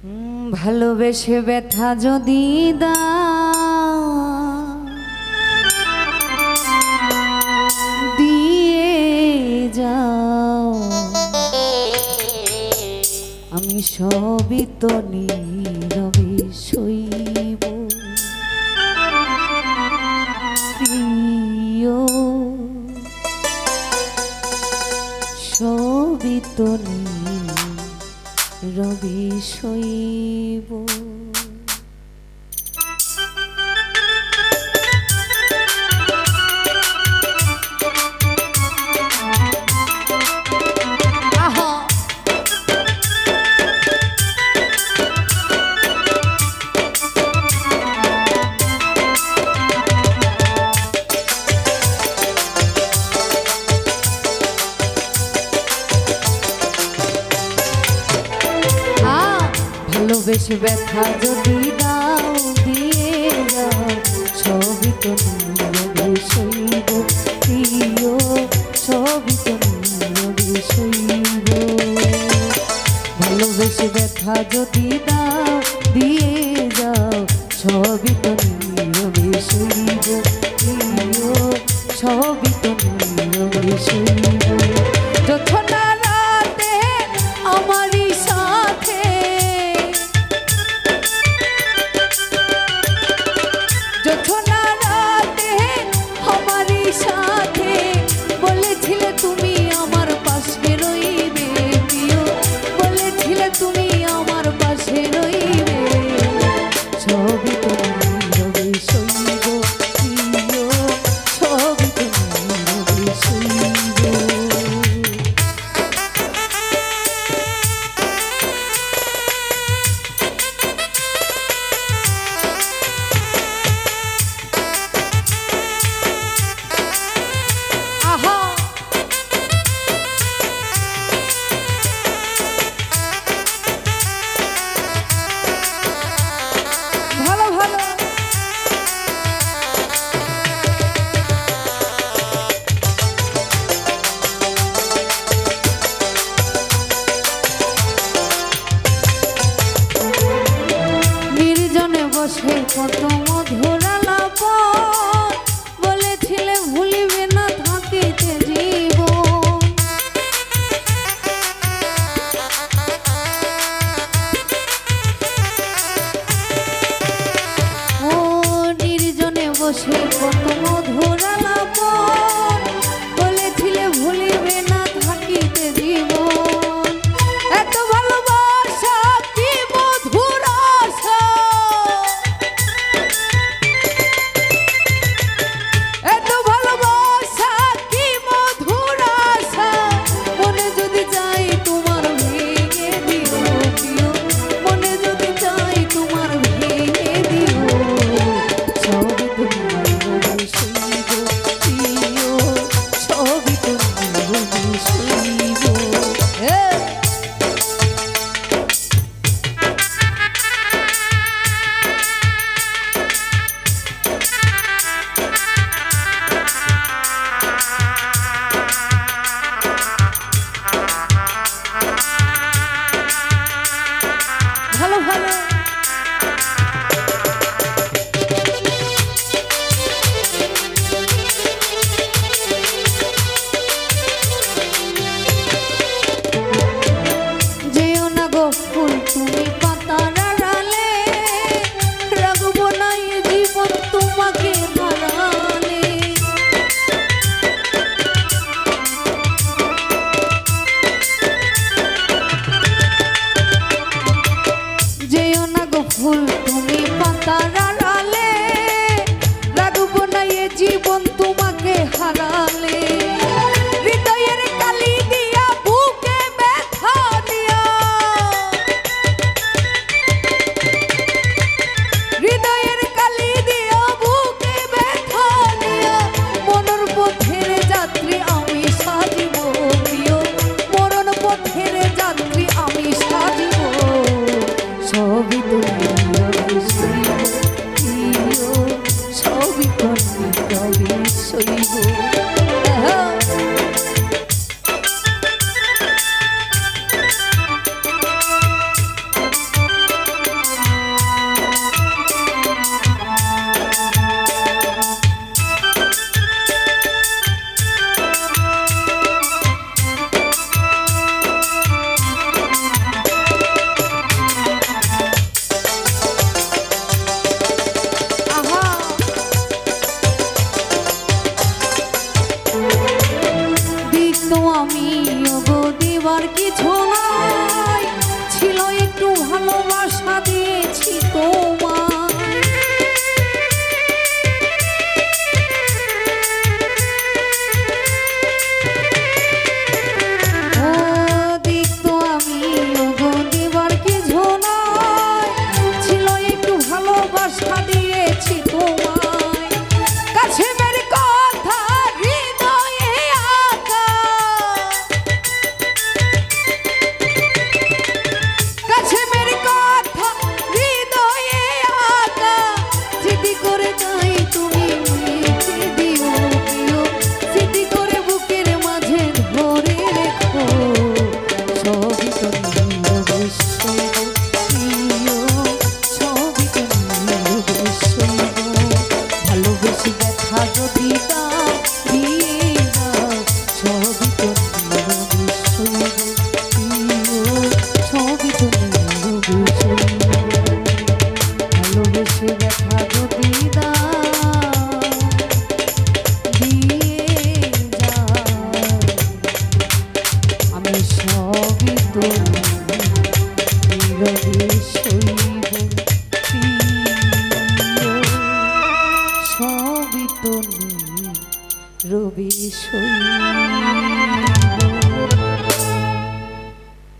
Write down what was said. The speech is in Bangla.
ভালোবেসে ব্যথা যদি দা দিয়ে যাও। আমি সবই তো নীরবে শৈব প্রিয়, সবই তো নীর রবি শৈব। বুঝ ব্যথা যদি tú me সে কত জীবন তোমাকে হারালে। হৃদয়ের কালি দিয়া, বুকে ব্যথা কালি দিয়া, বুকে ব্যথা যাত্রী আমি সাজিব প্রিয় মরণ পথের যাত্রী আমি সবই soy